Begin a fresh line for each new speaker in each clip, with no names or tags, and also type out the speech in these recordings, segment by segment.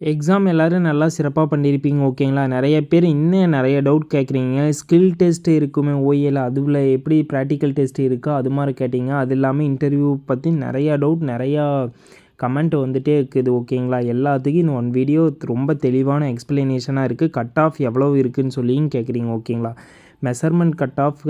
Exam எல்லோரும் நல்லா சிறப்பாக பண்ணியிருப்பீங்க ஓகேங்களா? நிறைய பேர் இன்னும் நிறைய டவுட் கேட்குறீங்க. ஸ்கில் டெஸ்ட்டு இருக்குமே ஓஏல அதில் எப்படி ப்ராக்டிக்கல் டெஸ்ட் இருக்கோ அது மாதிரி கேட்டிங்க. அது இல்லாமல் இன்டர்வியூ பற்றி நிறையா டவுட் நிறையா கமெண்ட் வந்துகிட்டே இருக்குது ஓகேங்களா? எல்லாத்துக்கும் இந்த ஒன் வீடியோ ரொம்ப தெளிவான எக்ஸ்ப்ளனேஷனாக இருக்குது கட் ஆஃப் எவ்வளோ இருக்குதுன்னு சொல்லியும் கேட்குறீங்க ஓகேங்களா? மெஷர்மெண்ட் கட் ஆஃப்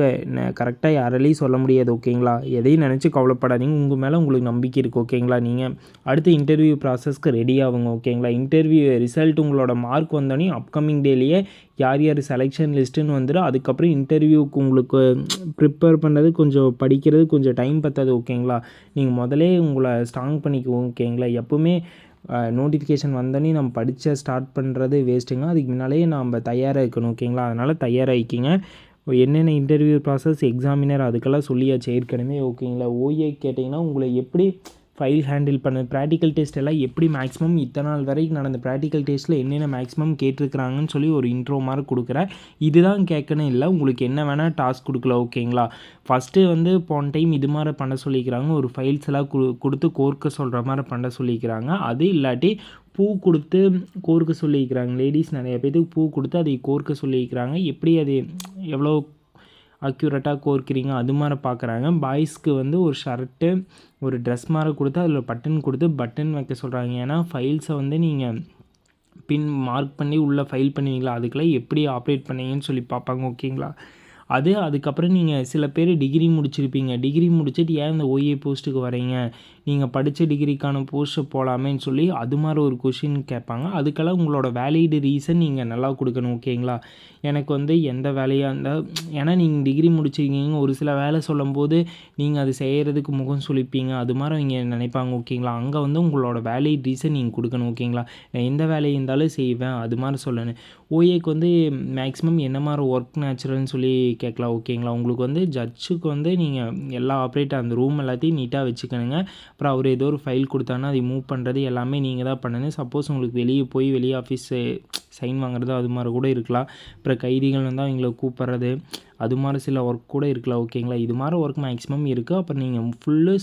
கரெக்டாக யாராலையும் சொல்ல முடியாது ஓகேங்களா எதையும் நினச்சி கவலைப்படாதீங்க. உங்கள் மேலே உங்களுக்கு நம்பிக்கை இருக்குது ஓகேங்களா நீங்கள் அடுத்து இன்டர்வியூ ப்ராசஸ்க்கு ரெடி ஆகுங்க ஓகேங்களா இன்டர்வியூ ரிசல்ட் உங்களோட மார்க் வந்தோடனே அப்கமிங் டேலேயே யார் யார் செலெக்ஷன் லிஸ்ட்டுன்னு வந்துடும் அதுக்கப்புறம் இன்டர்வியூக்கு உங்களுக்கு ப்ரிப்பேர் பண்ணுறது கொஞ்சம் படிக்கிறது கொஞ்சம் டைம் பற்றாது ஓகேங்களா நீங்கள் முதலே உங்களை ஸ்ட்ராங் பண்ணிக்குவோம் ஓகேங்களா எப்போவுமே நோட்டிஃபிகேஷன் வந்தோடனே நம்ம படித்த ஸ்டார்ட் பண்ணுறது வேஸ்ட்டுங்க அதுக்கு முன்னாலே நம்ம தயாராக இருக்கணும் ஓகேங்களா? அதனால் தயாராகிக்கிங்க. என்னென்ன இன்டர்வியூ ப்ராசஸ் எக்ஸாமினர் அதுக்கெல்லாம் சொல்லியாச்சு ஏற்கனவே ஓகேங்களா? ஓஏ கேட்டிங்கன்னா உங்களை எப்படி ஃபைல் ஹேண்டில் பண்ண ப்ராக்டிக்கல் டெஸ்ட் எல்லாம் எப்படி மேக்ஸிமம் இத்தனை நாள் வரைக்கும் நடந்த ப்ராக்டிக்கல் டெஸ்ட்டில் என்னென்ன மேக்ஸிமம் கேட்டிருக்கிறாங்கன்னு சொல்லி ஒரு இன்ட்ரோ மாதிரி கொடுக்குறேன். இதுதான் கேட்கணும் இல்லை உங்களுக்கு என்ன வேணால் டாஸ்க் கொடுக்கல ஓகேங்களா ஃபஸ்ட்டு வந்து போன டைம் இது மாதிரி பண்ண சொல்லிக்கிறாங்க. ஒரு ஃபைல்ஸ் எல்லாம் கொடுத்து கோர்க்க சொல்கிற மாதிரி பண்ண சொல்லிக்கிறாங்க. அது இல்லாட்டி பூ கொடுத்து கோர்க்க சொல்லியிருக்கிறாங்க லேடிஸ் நிறைய பேர்த்துக்கு பூ கொடுத்து அதை கோர்க்க சொல்லியிருக்கிறாங்க எப்படி அது எவ்வளோ அக்யூரேட்டாக கோர்க்கிறீங்க அது மாதிரி பார்க்குறாங்க. பாய்ஸ்க்கு வந்து ஒரு ஷர்ட்டு ஒரு ட்ரெஸ் மாதிரி கொடுத்து அதில் பட்டன் கொடுத்து பட்டன் வைக்க சொல்கிறாங்க ஏன்னா ஃபைல்ஸை வந்து நீங்கள் பின் மார்க் பண்ணி உள்ளே ஃபைல் பண்ணுவீங்களா? அதுக்கெல்லாம் எப்படி ஆப்ரேட் பண்ணீங்கன்னு சொல்லி பார்ப்பாங்க ஓகேங்களா அது அதுக்கப்புறம் நீங்கள் சில பேர் டிகிரி முடிச்சிருப்பீங்க. டிகிரி முடிச்சுட்டு ஏன் இந்த ஓஏ போஸ்ட்டுக்கு வரீங்க நீங்கள் படித்த டிகிரிக்கான போஸ்ட்டு போகலாமேன்னு சொல்லி அது மாதிரி ஒரு கொஷின் கேட்பாங்க. அதுக்கெல்லாம் உங்களோட வேலிடு ரீசன் நீங்கள் நல்லா கொடுக்கணும் ஓகேங்களா? எனக்கு வந்து எந்த வேலையாக இருந்தால் ஏன்னா நீங்கள் டிகிரி முடிச்சிருக்கீங்க ஒரு சில வேலை சொல்லும்போது நீங்கள் அது செய்கிறதுக்கு முகம் சொல்லிப்பீங்க அது மாதிரி அவங்க நினைப்பாங்க ஓகேங்களா? அங்கே வந்து உங்களோட வேலிட் ரீசன் நீங்கள் கொடுக்கணும் ஓகேங்களா? நான் எந்த வேலையை இருந்தாலும் செய்வேன் அது மாதிரி சொல்லணும். ஓஏக்கு வந்து மேக்ஸிமம் என்ன மாதிரி ஒர்க் நேச்சுரல்னு சொல்லி கேட்கலாம் ஓகேங்களா? உங்களுக்கு வந்து ஜட்ஜுக்கு வந்து நீங்கள் எல்லா ஆப்ரேட்டர் அந்த ரூம் எல்லாத்தையும் நீட்டாக வச்சுக்கணுங்க. அப்புறம் அவர் ஏதோ ஒரு ஃபைல் கொடுத்தாங்கன்னா அதை மூவ் பண்ணுறது எல்லாமே நீங்கள் தான் பண்ணணும். சப்போஸ் உங்களுக்கு வெளியே போய் வெளியே ஆஃபீஸு சைன் வாங்குறது அது மாதிரி கூட இருக்கலாம். அப்புறம் கைதிகள் வந்து அவங்கள கூப்பிட்றது. அது மாதிரி சில ஒர்க் கூட இருக்கலாம் ஓகேங்களா இது மாதிரி ஒர்க் மேக்ஸிமம் இருக்குது அப்புறம் நீங்கள் ஃபுல்லு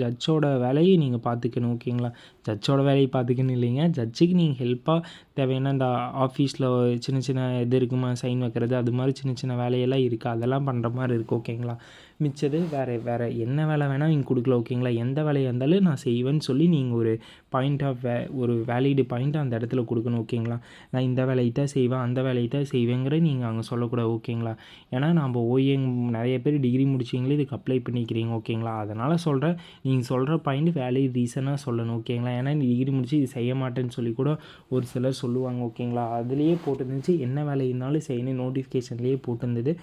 ஜட்ஜோட வேலையை நீங்கள் பார்த்துக்கணும் ஓகேங்களா ஜட்ஜோட வேலையை பார்த்துக்கணும் இல்லைங்க. ஜட்ஜுக்கு நீங்கள் ஹெல்ப்பாக தேவையான இந்த ஆஃபீஸில் சின்ன சின்ன இது இருக்குமா? சைன் வைக்கிறது அது மாதிரி சின்ன சின்ன வேலையெல்லாம் இருக்குது அதெல்லாம் பண்ணுற மாதிரி இருக்குது ஓகேங்களா மிச்சது வேறு வேறு என்ன வேலை வேணால் நீங்கள் கொடுக்கல ஓகேங்களா எந்த வேலையாக இருந்தாலும் நான் செய்வேன்னு சொல்லி நீங்கள் ஒரு பாயிண்ட் ஆஃப் வே ஒரு வேலிடு பாயிண்ட் அந்த இடத்துல கொடுக்கணும் ஓகேங்களா நான் இந்த வேலையை தான் செய்வேன் அந்த வேலையை தான் செய்வேங்கிற நீங்கள் அங்கே சொல்லக்கூடாது ஓகேங்களா ஏன்னா நம்ம ஓஏங் நிறைய பேர் டிகிரி முடிச்சிங்களே இதுக்கு அப்ளை பண்ணிக்கிறீங்க ஓகேங்களா? அதனால் சொல்கிறேன் நீங்கள் சொல்கிற பாயிண்ட் வேலிட் ரீசனாக சொல்லணும் ஓகேங்களா? ஏன்னா நீ டிகிரி முடிச்சு இது செய்ய மாட்டேன்னு சொல்லி கூட ஒரு சிலர் சொல்லுவாங்க ஓகேங்களா? அதுலேயே போட்டுருந்துச்சு. என்ன வேலை இருந்தாலும் செய்யணும். நோட்டிஃபிகேஷன்லேயே போட்டிருந்தது.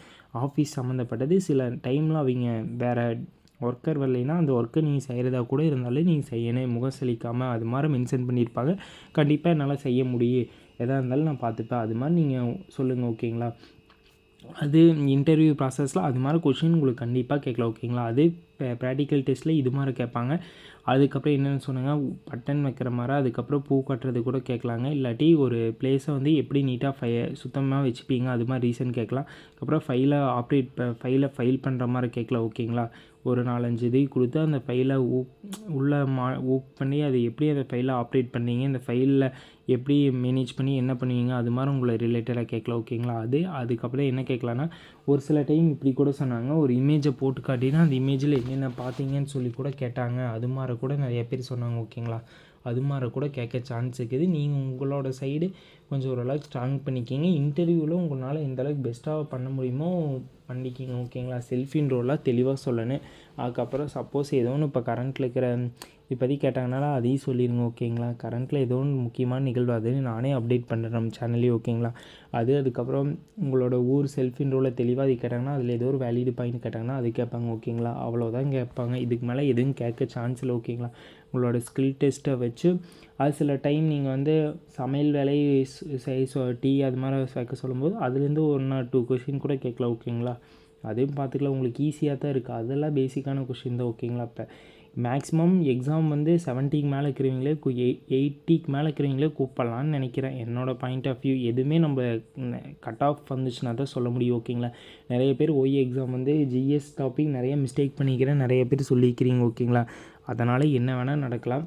ஆஃபீஸ் சம்மந்தப்பட்டது. சில டைமில் அவங்க வேறு ஒர்க்கர் வரலைன்னா அந்த ஒர்க்கை நீங்கள் செய்கிறதா கூட இருந்தாலும் நீங்கள் செய்யணும். முகம் செழிக்காமல் அது மாதிரி மென்ஷன் பண்ணியிருப்பாங்க. கண்டிப்பாக என்னால் செய்ய முடியும். எதாக இருந்தாலும் நான் பார்த்துப்பேன். அது மாதிரி நீங்கள் சொல்லுங்கள் ஓகேங்களா? அது இன்டர்வியூ ப்ராசஸில் அது மாதிரி கொஷின் உங்களுக்கு கண்டிப்பாக கேட்கல ஓகேங்களா அது ப்ராக்டிக்கல் டெஸ்ட்டில் இது மாதிரி கேட்பாங்க. அதுக்கப்புறம் என்னென்னு சொன்னாங்க பட்டன் வைக்கிற மாதிரி அதுக்கப்புறம் பூ கட்டுறது கூட கேட்கலாங்க. இல்லாட்டி ஒரு பிளேஸை வந்து எப்படி நீட்டாக ஃபை சுத்தமாக வச்சுப்பீங்க அது மாதிரி ரீசன் கேட்கலாம். அதுக்கப்புறம் ஃபைலை ஆப்ரேட் ஃபைலை ஃபைல் பண்ணுற மாதிரி கேட்கலாம் ஓகேங்களா ஒரு நாலஞ்சு இது கொடுத்து அந்த ஃபைலை ஊ உள்ளே மா ஊக் பண்ணி அதை எப்படி அந்த ஃபைலை ஆப்ரேட் பண்ணீங்க இந்த ஃபைலில் எப்படி மேனேஜ் பண்ணி என்ன பண்ணுவீங்க அது மாதிரி உங்களை ரிலேட்டடாக கேட்கலாம் ஓகேங்களா அது அதுக்கப்புறம் என்ன கேட்கலான்னா ஒரு சில டைம் இப்படி கூட சொன்னாங்க ஒரு இமேஜை போட்டு காட்டினா அந்த இமேஜில் என்னென்ன பார்த்தீங்கன்னு சொல்லி கூட கேட்டாங்க. அது மாதிரி கூட நிறைய பேர் சொன்னாங்க ஓகேங்களா? அது மாதிரி கூட கேட்க சான்ஸ் இருக்குது. நீங்கள் உங்களோட சைடு கொஞ்சம் ஓரளவுக்கு ஸ்ட்ராங் பண்ணிக்கிங்க. இன்டர்வியூவில் உங்களால் எந்தளவுக்கு பெஸ்ட்டாக பண்ண முடியுமோ பண்ணிக்கிங்க ஓகேங்களா? செல்ஃபின் ரோலாக தெளிவாக சொல்லணும். அதுக்கப்புறம் சப்போஸ் ஏதோ ஒன்று இப்போ கரண்ட்டில் இருக்கிற இப்போதைக்கு கேட்டாங்கனால அதையும் சொல்லிடுங்க ஓகேங்களா? கரண்ட்டில் ஏதோ ஒன்று முக்கியமான நிகழ்வு அதுன்னு நானே அப்டேட் பண்ணுறேன் நம்ம சேனல்லே ஓகேங்களா? அது அதுக்கப்புறம் உங்களோட ஊர் செல்ஃபின் ரோலில் தெளிவாக அது கேட்டாங்கன்னா அதில் ஏதோ ஒரு வேலிடு பாயிண்ட் கேட்டாங்கன்னா அது கேட்பாங்க ஓகேங்களா? அவ்வளோதான் கேட்பாங்க. இதுக்கு மேலே எதுவும் கேட்க சான்ஸ் இல்லை ஓகேங்களா? உங்களோட ஸ்கில் டெஸ்ட்டை வச்சு அது சில டைம் நீங்கள் வந்து சமையல் வேலை செய்ய டீ அது மாதிரி வைக்க சொல்லும்போது அதுலேருந்து ஒன் டூ கொஷின் கூட கேட்கலாம் ஓகேங்களா? அதையும் பார்த்துக்கலாம். உங்களுக்கு ஈஸியாக தான் இருக்குது அதெல்லாம் பேசிக்கான கொஷின் தான் ஓகேங்களா? இப்போ மேக்ஸிமம் எக்ஸாம் வந்து செவன்ட்டிக்கு மேலே இருக்கிறவங்களே எய் எயிட்டிக்கு மேலே இருக்கிறவங்களே கூப்பிட்லான்னு நினைக்கிறேன். என்னோடய பாயிண்ட் ஆஃப் வியூ எதுவுமே நம்ம கட் ஆஃப் வந்துச்சுன்னா தான் சொல்ல முடியும் ஓகேங்களா நிறைய பேர் ஒய் எக்ஸாம் வந்து ஜிஎஸ் டாபிக் நிறைய மிஸ்டேக் பண்ணிக்கிறேன் நிறைய பேர் சொல்லிக்கிறீங்க ஓகேங்களா அதனால் என்ன வேணால் நடக்கலாம்.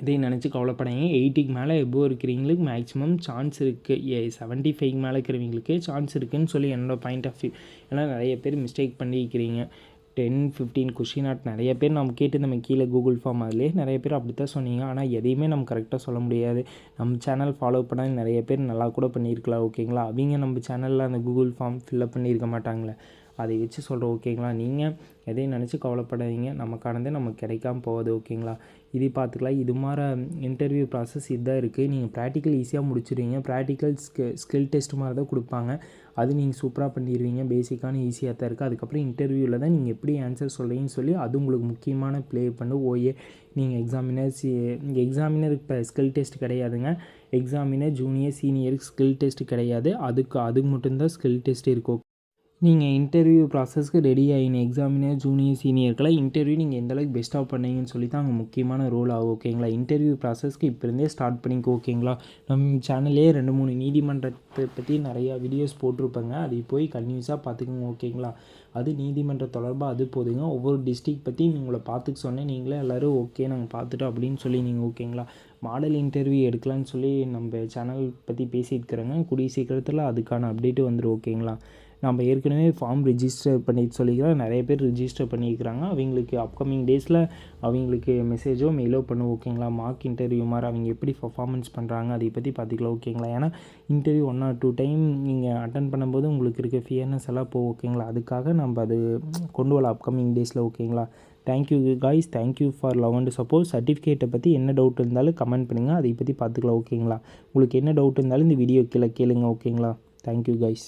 இதை நினச்சி கவலைப்படாதீங்க. எயிட்டிக்கு மேலே எபோ இருக்கிறவங்களுக்கு மேக்ஸிமம் சான்ஸ் இருக்குது செவன்ட்டி ஃபைவ் மேலே இருக்கிறவங்களுக்கு சான்ஸ் இருக்குதுன்னு சொல்லி என்னோடய பாயிண்ட் ஆஃப் வியூ ஏன்னா நிறைய பேர் மிஸ்டேக் பண்ணியிருக்கிறீங்க. டென் ஃபிஃப்டீன் கொஷின் ஆட் நிறைய பேர் நம்ம கேட்டு நம்ம கீழே கூகுள் ஃபார்ம் அதிலே நிறைய பேர் அப்படி தான் சொன்னீங்க. ஆனால் எதையுமே நம்ம கரெக்டாக சொல்ல முடியாது. நம்ம சேனல் ஃபாலோ பண்ணால் நிறைய பேர் நல்லா கூட பண்ணியிருக்கலாம் ஓகேங்களா அவங்க நம்ம சேனலில் அந்த கூகுள் ஃபார்ம் ஃபில்அப் பண்ணியிருக்க மாட்டாங்களே. அதை வச்சு சொல்கிறோம் ஓகேங்களா? நீங்கள் எதையும் நினச்சி கவலைப்படாதீங்க. நமக்கானது நமக்கு கிடைக்காம போகுது ஓகேங்களா? இது பார்த்துக்கலாம் இது மாதிரி இன்டர்வியூ ப்ராசஸ் இதுதான் இருக்குது நீங்கள் ப்ராக்டிக்கல் ஈஸியாக முடிச்சிடுவீங்க. ப்ராக்டிக்கல் ஸ்கி ஸ்கில் டெஸ்ட் மாதிரி தான் கொடுப்பாங்க. அது நீங்கள் சூப்பராக பண்ணிடுவீங்க. பேசிக்கான ஈஸியாக தான் இருக்குது அதுக்கப்புறம் இன்டர்வியூவில் தான் நீங்கள் எப்படி ஆன்சர் சொல்கிறீங்கன்னு சொல்லி அது உங்களுக்கு முக்கியமான ப்ளே பண்ணு. ஓஏ நீங்கள் எக்ஸாமினர் சி எக்ஸாமினர் இப்போ ஸ்கில் டெஸ்ட் கிடையாதுங்க. எக்ஸாமினர் ஜூனியர் சீனியருக்கு ஸ்கில் டெஸ்ட் கிடையாது. அதுக்கு அதுக்கு மட்டும்தான் ஸ்கில் டெஸ்ட் இருக்கும் நீங்கள் இன்டர்வியூ ப்ராசஸ்க்கு ரெடி ஆகின எக்ஸாமினர் ஜூனியர் சீனியர்களை இன்டர்வியூ நீங்கள் எந்தளவுக்கு பெஸ்ட்டாக பண்ணீங்கன்னு சொல்லி தான் அங்கே முக்கியமான ரோல் ஆகும் ஓகேங்களா இன்டர்வியூ ப்ராசஸ்க்கு இப்போருந்தே ஸ்டார்ட் பண்ணிக்கோ ஓகேங்களா நம்ம சேனல்லே ரெண்டு மூணு நீதிமன்றத்தை பற்றி நிறையா வீடியோஸ் போட்டிருப்பேங்க. அதை போய் கன்யூஸாக பார்த்துக்கோங்க ஓகேங்களா அது நீதிமன்ற தொடர்பாக அது போதுங்க. ஒவ்வொரு டிஸ்ட்ரிக் பற்றி உங்களை பார்த்துக்க சொன்னேன். நீங்களே எல்லோரும் ஓகே நாங்கள் பார்த்துட்டோம் அப்படின்னு சொல்லி நீங்கள் ஓகேங்களா மாடல் இன்டர்வியூ எடுக்கலான்னு சொல்லி நம்ம சேனல் பற்றி பேசியிருக்கிறேங்க. கூடிய சீக்கிரத்தில் அதுக்கான அப்டேட்டு வந்துடும் ஓகேங்களா நம்ம ஏற்கனவே ஃபார்ம் ரிஜிஸ்டர் பண்ணி சொல்லிக்கிறோம். நிறைய பேர் ரிஜிஸ்டர் பண்ணியிருக்கிறாங்க. அவங்களுக்கு அப்கமிங் டேஸில் அவங்களுக்கு மெசேஜோ மெயிலோ பண்ணுவோம் ஓகேங்களா மார்க் இன்டர்வியூ மாதிரி அவங்க எப்படி பர்ஃபார்மன்ஸ் பண்ணுறாங்க அதை பற்றி பார்த்துக்கலாம் ஓகேங்களா ஏன்னா interview one or two time நீங்கள் அட்டன் பண்ணும்போது உங்களுக்கு இருக்க ஃபியர்னஸ் எல்லாம் போகும் ஓகேங்களா அதுக்காக நம்ம அது கொண்டு வரலாம் அப்கமிங் டேஸில் ஓகேங்களா thank you guys thank you for love and support சர்டிஃபிகேட்டை பற்றி என்ன டவுட் இருந்தாலும் கமெண்ட் பண்ணுங்கள் அதை பற்றி பார்த்துக்கலாம் ஓகேங்களா உங்களுக்கு என்ன டவுட் இருந்தாலும் இந்த வீடியோ கீழே கேளுங்க ஓகேங்களா தேங்க்யூ காய்ஸ்